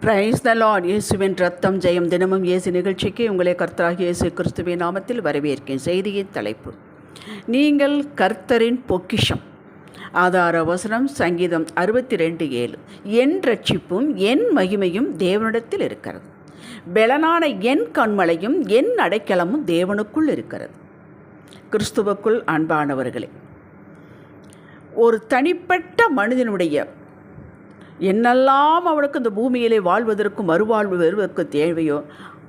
Praise the Lord இயேசுவின் ரத்தம் ஜெயம் தினமும் இயேசு நிகழ்ச்சிக்கு உங்களை கர்த்தராக இயேசு கிறிஸ்துவின் நாமத்தில் வரவேற்கிறேன். செய்தியின் தலைப்பு. நீங்கள் கர்த்தரின் பொக்கிஷம். ஆதார வசனம் சங்கீதம் அறுபத்தி ரெண்டு ஏழு. என் ரட்சிப்பும் என் மகிமையும் தேவனிடத்தில் இருக்கிறது. பெலனான என் கண்மலையும் என் அடைக்கலமும் தேவனுக்குள் இருக்கிறது. கிறிஸ்துவுக்குள் அன்பானவர்களே ஒரு தனிப்பட்ட மனிதனுடைய என்னெல்லாம் அவனுக்கு இந்த பூமியிலே வாழ்வதற்கும் மறுவாழ்வு வருவதற்கு தேவையோ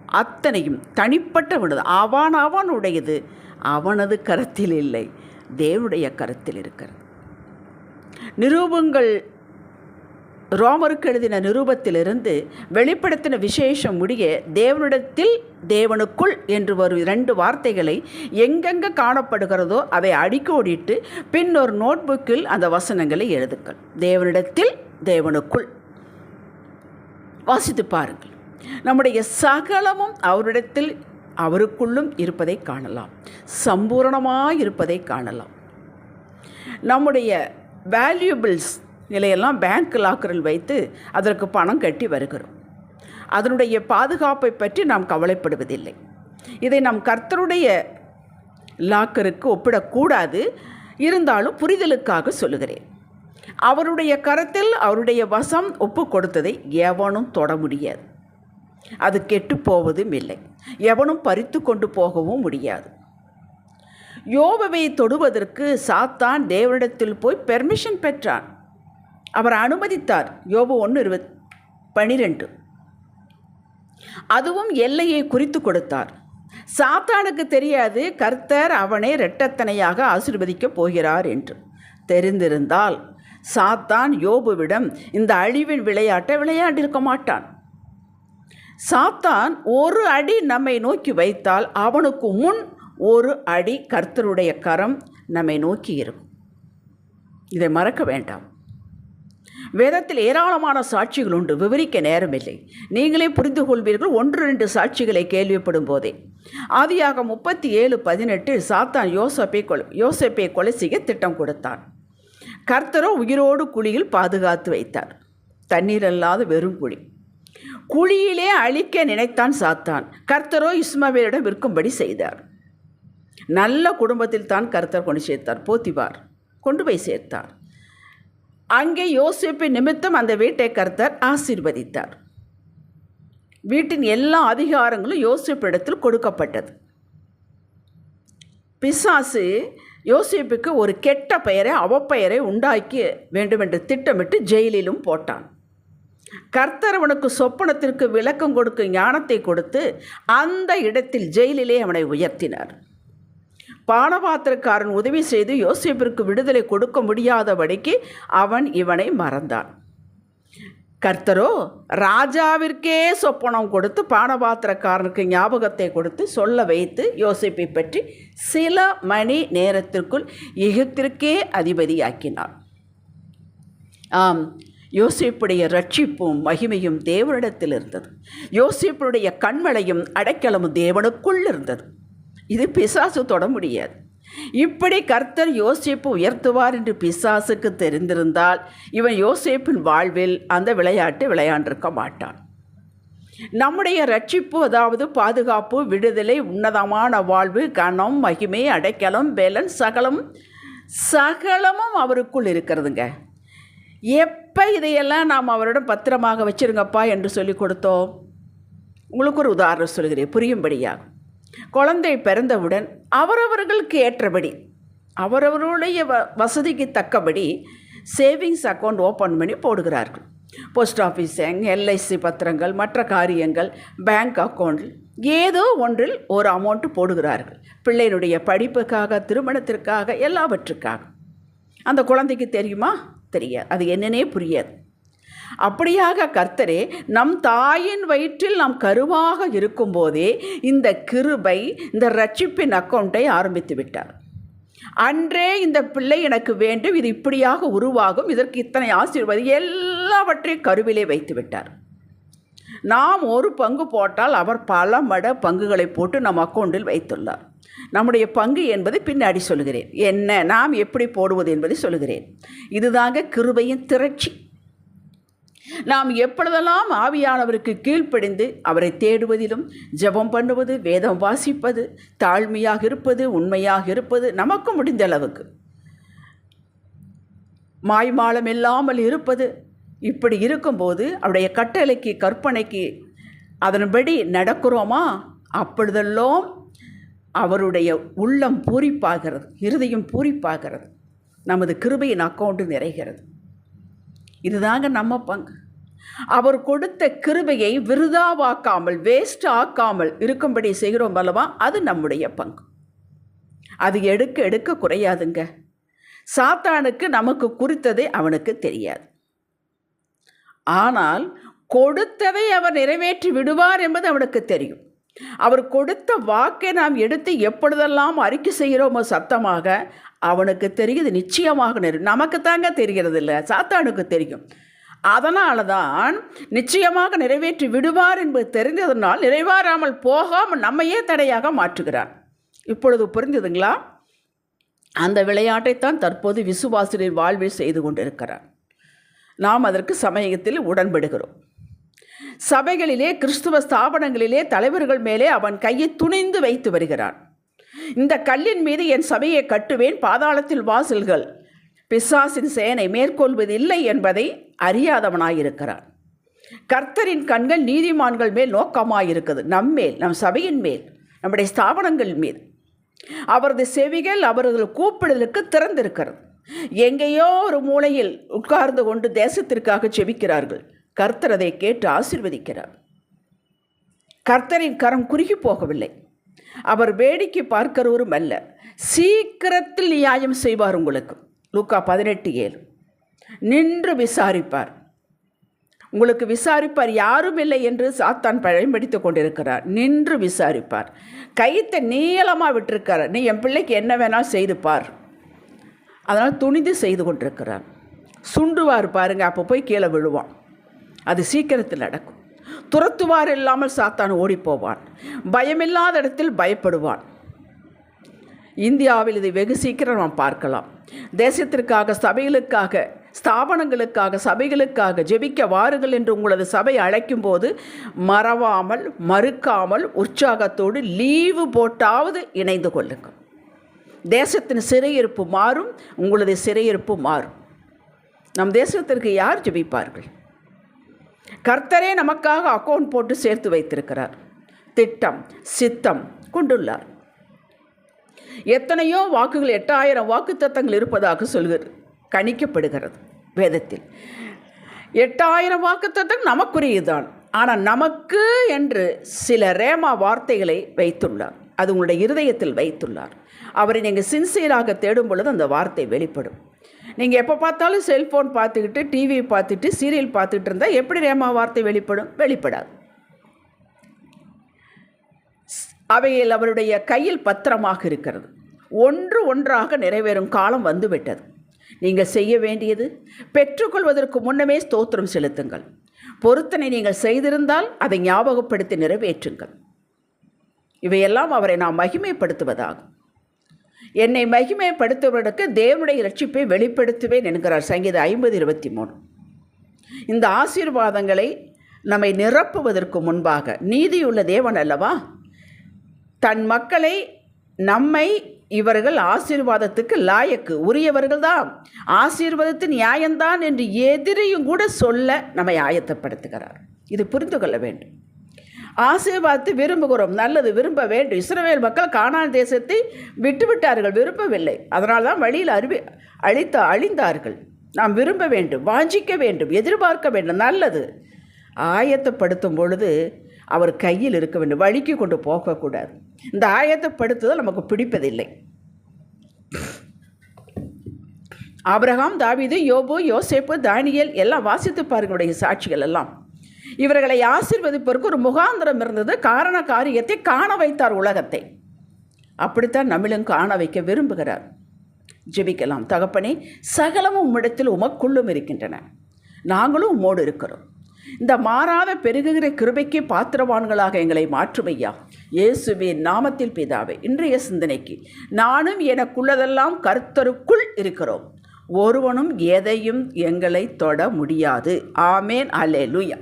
அத்தனையும் தனிப்பட்ட விடுது அவன் அவனுடையது. அவனது கரத்தில் இல்லை. தேவனுடைய கரத்தில் இருக்கிறது. நிரூபங்கள் ரோமருக்கு எழுதின நிரூபத்திலிருந்து வெளிப்படுத்தின விசேஷம் முடிய தேவனிடத்தில் தேவனுக்குள் என்று வரும் இரண்டு வார்த்தைகளை எங்கெங்கே காணப்படுகிறதோ அதை அடிக்கோடிட்டு பின் ஒரு நோட்புக்கில் அந்த வசனங்களை எழுதுங்கள். தேவனிடத்தில் தேவனுக்குள் வாசித்து பாருங்கள். நம்முடைய சகலமும் அவரிடத்தில் அவருக்குள்ளும் இருப்பதை காணலாம். சம்பூரணமாக இருப்பதை காணலாம். நம்முடைய வேல்யூபிள்ஸ் நிலையெல்லாம் பேங்க் லாக்கரில் வைத்து அதற்கு பணம் கட்டி வருகிறோம். அதனுடைய பாதுகாப்பை பற்றி நாம் கவலைப்படுவதில்லை. இதை நம் கர்த்தருடைய லாக்கருக்கு ஒப்பிடக்கூடாது. இருந்தாலும் புரிதலுக்காக சொல்லுகிறேன். அவருடைய கரத்தில் அவருடைய வசம் ஒப்பு கொடுத்ததை எவனும் தொட முடியாது. அது கெட்டு போவதும் இல்லை. எவனும் பறித்து கொண்டு போகவும் முடியாது. யோபவை தொடுவதற்கு சாத்தான் தேவனிடத்தில் போய் பெர்மிஷன் பெற்றான். அவர் அனுமதித்தார். யோபு ஒன்று இருபத் பனிரெண்டு. அதுவும் எல்லையை குறித்து கொடுத்தார். சாத்தானுக்கு தெரியாது கர்த்தர் அவனை இரட்டத்தனையாக ஆசிர்வதிக்கப் போகிறார் என்று. தெரிந்திருந்தால் சாத்தான் யோபுவிடம் இந்த அழிவின் விளையாட்டை விளையாண்டிருக்க மாட்டான். சாத்தான் ஒரு அடி நம்மை நோக்கி வைத்தால் அவனுக்கு முன் ஒரு அடி கர்த்தருடைய கரம் நம்மை நோக்கி இருக்கும். இதை மறக்க வேண்டாம். வேதத்தில் ஏராளமான சாட்சிகள் உண்டு. விவரிக்க நேரமில்லை. நீங்களே புரிந்து கொள்வீர்கள். ஒன்று ரெண்டு சாட்சிகளை கேள்விப்படும் போதே. ஆதியாக முப்பத்தி ஏழு பதினெட்டு சாத்தான் யோசப்பை கொலை யோசப்பை கொலை செய்ய திட்டம் கொடுத்தான். கர்த்தரோ உயிரோடு குழியில் பாதுகாத்து வைத்தார். தண்ணீர் அல்லாத வெறும் குழி. குழியிலே அழிக்க நினைத்தான் சாத்தான். கர்த்தரோ இஸ்மாவேலிடம் விற்கும்படி செய்தார். நல்ல குடும்பத்தில் தான் கர்த்தர் கொண்டு சேர்த்தார். போத்திவார் கொண்டு போய் சேர்த்தார். அங்கே யோசிப்பின் நிமித்தம் அந்த வீட்டை கர்த்தர் ஆசீர்வதித்தார். வீட்டின் எல்லா அதிகாரங்களும் யோசிப்பிடத்தில் கொடுக்கப்பட்டது. பிசாசு யோசிப்புக்கு ஒரு கெட்ட பெயரை அவப்பெயரை உண்டாக்கி வேண்டுமென்று திட்டமிட்டு ஜெயிலிலும் போட்டான். கர்த்தர் அவனுக்கு சொப்பனத்திற்கு விளக்கம் கொடுக்கும் ஞானத்தை கொடுத்து அந்த இடத்தில் ஜெயிலிலே அவனை உயர்த்தினார். பானபாத்திரக்காரன் உதவி செய்து யோசிப்பிற்கு விடுதலை கொடுக்க முடியாதபடிக்கு அவன் இவனை மறந்தான். கர்த்தரோ ராஜாவிற்கே சொப்பனம் கொடுத்து பானபாத்திரக்காரனுக்கு ஞாபகத்தை கொடுத்து சொல்ல வைத்து யோசிப்பை பற்றி சில மணி நேரத்திற்குள் எகிப்திற்கே அதிபதியாக்கினார். ஆம் யோசிப்புடைய ரட்சிப்பும் மகிமையும் தேவனிடத்தில் இருந்தது. யோசிப்புடைய கண்மலையும் அடைக்கலமும் தேவனுக்குள் இருந்தது. இது பிசாசு தொட முடியாது. இப்படி கர்த்தர் யோசிப்பு உயர்த்துவார் என்று பிசாசுக்கு தெரிந்திருந்தால் இவன் யோசிப்பின் வாழ்வில் அந்த விளையாட்டு விளையாண்டிருக்க மாட்டான். நம்முடைய ரட்சிப்பு அதாவது பாதுகாப்பு விடுதலை உன்னதமான வாழ்வு கனம் மகிமை அடைக்கலம் பேலன் சகலம் சகலமும் அவருக்குள் இருக்கிறதுங்க. எப்போ இதையெல்லாம் நாம் அவரிடம் பத்திரமாக வச்சிருங்கப்பா என்று சொல்லி கொடுத்தோம்? உங்களுக்கு ஒரு உதாரணம் சொல்கிறேன். புரியும்படியாகும் குழந்தை பிறந்தவுடன் அவரவர்களுக்கு ஏற்றபடி அவரவர்களுடைய வ வசதிக்கு தக்கபடி சேவிங்ஸ் அக்கௌண்ட் ஓப்பன் பண்ணி போடுகிறார்கள். போஸ்ட் ஆஃபீஸ் எல்ஐசி பத்திரங்கள் மற்ற காரியங்கள் பேங்க் அக்கௌண்ட் ஏதோ ஒன்றில் ஒரு அமௌண்ட்டு போடுகிறார்கள். பிள்ளையினுடைய படிப்புக்காக திருமணத்திற்காக எல்லாவற்றுக்காக. அந்த குழந்தைக்கு தெரியுமா? தெரியாது. அது என்னன்னே புரியாது. அப்படியாக கர்த்தரே நம் தாயின் வயிற்றில் நாம் கருவாக இருக்கும்போதே இந்த கிருபை இந்த ரட்சிப்பின் அக்கௌண்ட்டை ஆரம்பித்து விட்டார். அன்றே இந்த பிள்ளை எனக்கு வேண்டும் இது இப்படியாக உருவாகும் இதற்கு இத்தனை ஆசீர்வாதம் எல்லாவற்றையும் கருவிலே வைத்து விட்டார். நாம் ஒரு பங்கு போட்டால் அவர் பல மட பங்குகளை போட்டு நம் அக்கௌண்டில் வைத்துள்ளார். நம்முடைய பங்கு என்பதை பின்னாடி சொல்கிறேன் என்ன நாம் எப்படி போடுவது என்பதை சொல்கிறேன் இதுதாங்க கிருபையின் திரட்சி. நாம் எப்பொழுதெல்லாம் ஆவியானவருக்கு கீழ்ப்படிந்து அவரை தேடுவதிலும் ஜெபம் பண்ணுவது வேதம் வாசிப்பது தாழ்மையாக இருப்பது உண்மையாக இருப்பது நமக்கு முடிந்த அளவுக்கு. மாய்மாலம் இல்லாமல் இருப்பது இப்படி இருக்கும்போது அவருடைய கட்டளைக்கு கற்பனைக்கு அதன்படி நடக்கிறோமா? அப்பொழுதெல்லாம் அவருடைய உள்ளம் பூரிப்பாகிறது இருதயம் பூரிப்பாகிறது நமது கிருபையின் அக்கௌண்ட்டு நிறைகிறது. இதுதாங்க நம்ம பங்கு. அவர் கொடுத்த கிருபையை விருதாவாக்காமல் வேஸ்ட் ஆக்காமல் இருக்கும்படி செய்கிறோம் அல்லவா? அது நம்முடைய பங்கு. அது எடுக்க எடுக்க குறையாதுங்க. சாத்தானுக்கு நமக்கு குறித்ததே அவனுக்கு தெரியாது. ஆனால் கொடுத்ததை அவர் நிறைவேற்றி விடுவார் என்பது அவனுக்கு தெரியும். அவர் கொடுத்த வாக்கை நாம் எடுத்து எப்பொழுதெல்லாம் அறிக்கை செய்கிறோமோ சத்தமாக அவனுக்கு தெரியுது நிச்சயமாக நிறை நமக்கு தாங்க தெரிகிறது இல்லை சாத்தானுக்கு தெரியும். அதனால தான் நிச்சயமாக நிறைவேற்றி விடுவார் என்பது தெரிந்ததனால் நிறைவேறாமல் போகாமல் நம்மையே தடையாக மாற்றுகிறார். இப்பொழுது புரிஞ்சுதுங்களா அந்த விளையாட்டைத்தான் தற்போது விசுவாசிரின் வாழ்வில் செய்து கொண்டிருக்கிறார். நாம் அதற்கு சமயத்தில் உடன்படுகிறோம். சபைகளிலே கிறிஸ்துவ ஸ்தாபனங்களிலே தலைவர்கள் மேலே அவன் கையை துணிந்து வைத்து வருகிறான். இந்த கல்லின் மீது என் சபையை கட்டுவேன் பாதாளத்தில் வாசல்கள். பிசாசின் சேனை மேற்கொள்வது இல்லை என்பதை அறியாதவனாயிருக்கிறான். கர்த்தரின் கண்கள் நீதிமான்கள் மேல் நோக்கமாயிருக்குது. நம்மேல் நம் சபையின் மேல் நம்முடைய ஸ்தாபனங்கள் மீது. அவரது செவிகள் அவரது கூப்பிடுதலுக்கு திறந்திருக்கிறது. எங்கேயோ ஒரு மூலையில் உட்கார்ந்து கொண்டு தேசத்திற்காக செபிக்கிறார்கள். கர்த்தர் அதை கேட்டு ஆசிர்வதிக்கிறார். கர்த்தரின் கரம் குறுகி போகவில்லை. அவர் வேடிக்கை பார்க்கிறவரும் அல்ல சீக்கிரத்தில் நியாயம் செய்வார் உங்களுக்கு. லூக்கா பதினெட்டு ஏழு. நின்று விசாரிப்பார். உங்களுக்கு விசாரிப்பார் யாரும் இல்லை என்று சாத்தான் பயன்படுத்தி கொண்டிருக்கிறார். நின்று விசாரிப்பார். கைத்தை நீளமாக விட்டிருக்கார் நீ என் பிள்ளைக்கு என்ன வேணால் செய்து பார். அதனால் துணிந்து செய்து கொண்டிருக்கிறார். சுண்டுவார் பாருங்க அப்போ போய் கீழே விழுவான். அது சீக்கிரத்தில் நடக்கும். துரத்துவார் இல்லாமல் சாத்தான் ஓடிப்போவான். பயமில்லாத இடத்தில் பயப்படுவான். இந்தியாவில் இதை வெகு சீக்கிரம் நாம் பார்க்கலாம். தேசத்திற்காக சபைகளுக்காக ஸ்தாபனங்களுக்காக சபைகளுக்காக ஜெபிக்க வாருங்கள் என்று உங்களது சபை அழைக்கும் போது மறவாமல் மறுக்காமல் உற்சாகத்தோடு லீவு போட்டாவது இணைந்து கொள்ளுங்கள். தேசத்தின் சிறையிருப்பு மாறும் உங்களது சிறையிருப்பு மாறும். நம் தேசத்திற்கு யார் ஜெபிப்பார்கள்? கர்த்தரே நமக்காக அக்கௌண்ட் போட்டு சேர்த்து வைத்திருக்கிறார். திட்டம் சித்தம் கொண்டுள்ளார். எத்தனையோ வாக்குகள் எட்டாயிரம் வாக்கு தத்தங்கள் இருப்பதாக சொல்கிறது கணிக்கப்படுகிறது வேதத்தில். எட்டாயிரம் வாக்கு தத்தம் நமக்குரியதுதான். ஆனால் நமக்கு என்று சில ரேமா வார்த்தைகளை வைத்துள்ளார். அது உங்களுடைய இருதயத்தில் வைத்துள்ளார். அவரை நீங்கள் சின்சியராக தேடும் பொழுது அந்த வார்த்தை வெளிப்படும். நீங்கள் எப்போ பார்த்தாலும் செல்ஃபோன் பார்த்துக்கிட்டு டிவி பார்த்துட்டு சீரியல் பார்த்துட்டு இருந்தால் எப்படி ரேமா வார்த்தை வெளிப்படும்? வெளிப்படாது. அவையில் அவருடைய கையில் பத்திரமாக இருக்கிறது. ஒன்று ஒன்றாக நிறைவேறும் காலம் வந்துவிட்டது. நீங்கள் செய்ய வேண்டியது பெற்றுக்கொள்வதற்கு முன்னமே ஸ்தோத்திரம் செலுத்துங்கள். பொருத்தனை நீங்கள் செய்திருந்தால் அதை ஞாபகப்படுத்தி நிறைவேற்றுங்கள். இவையெல்லாம் அவரை நாம் மகிமைப்படுத்துவதாகும். என்னை மகிமைப்படுத்துவதற்கு தேவனுடைய ரட்சிப்பை வெளிப்படுத்துவேன் என்கிறார். சங்கீத ஐம்பது இருபத்தி மூணு. இந்த ஆசீர்வாதங்களை நம்மை நிரப்புவதற்கு முன்பாக நீதியுள்ள தேவன் அல்லவா? தன் மக்களை நம்மை இவர்கள் ஆசீர்வாதத்துக்கு லாயக்கு உரியவர்கள் தான் ஆசீர்வாதத்தின் நியாயம்தான் என்று எதிரியும் கூட சொல்ல நம்மை ஆயத்தப்படுத்துகிறார். இது புரிந்து கொள்ள வேண்டும். ஆசீர்வாதத்தை விரும்புகிறோம் நல்லது விரும்ப வேண்டும். இஸ்ரவேல் மக்கள் காணான் தேசத்தை விட்டுவிட்டார்கள் விரும்பவில்லை. அதனால் தான் வழியில் அறிவி அழித்த அழிந்தார்கள். நாம் விரும்ப வேண்டும் வாஞ்சிக்க வேண்டும் எதிர்பார்க்க வேண்டும் நல்லது. ஆயத்தப்படுத்தும் பொழுது அவர் கையில் இருக்க வேண்டும் வழிக்கு கொண்டு போகக்கூடாது. இந்த ஆயத்தப்படுத்துதல் நமக்கு பிடிப்பதில்லை. ஆபிரகாம் தாவிது யோபு யோசேப்பு தானியல் எல்லாம் வாசித்து பாருங்களுடைய சாட்சிகள் எல்லாம். இவர்களை ஆசிர்வதிப்பதற்கு ஒரு முகாந்திரம் இருந்தது. காரண காரியத்தை காண வைத்தார் உலகத்தை. அப்படித்தான் நம்மளும் காண வைக்க விரும்புகிறார். ஜெபிக்கலாம். தகப்பனே சகலமும் உம்மிடத்தில் உமக்குள்ளும் இருக்கின்றன. நாங்களும் உம்மோடு இருக்கிறோம். இந்த மாறாத பெருகுகிற கிருபைக்கு பாத்திரவான்களாக எங்களை மாற்றுமையா. இயேசுவின் நாமத்தில் பிதாவே இன்றைய சிந்தனைக்கு நானும் எனக்குள்ளதெல்லாம் கர்த்தருக்குள் இருக்கிறோம். ஒருவனும் எதையும் எங்களை தொட முடியாது. ஆமேன். அல்லேலூயா.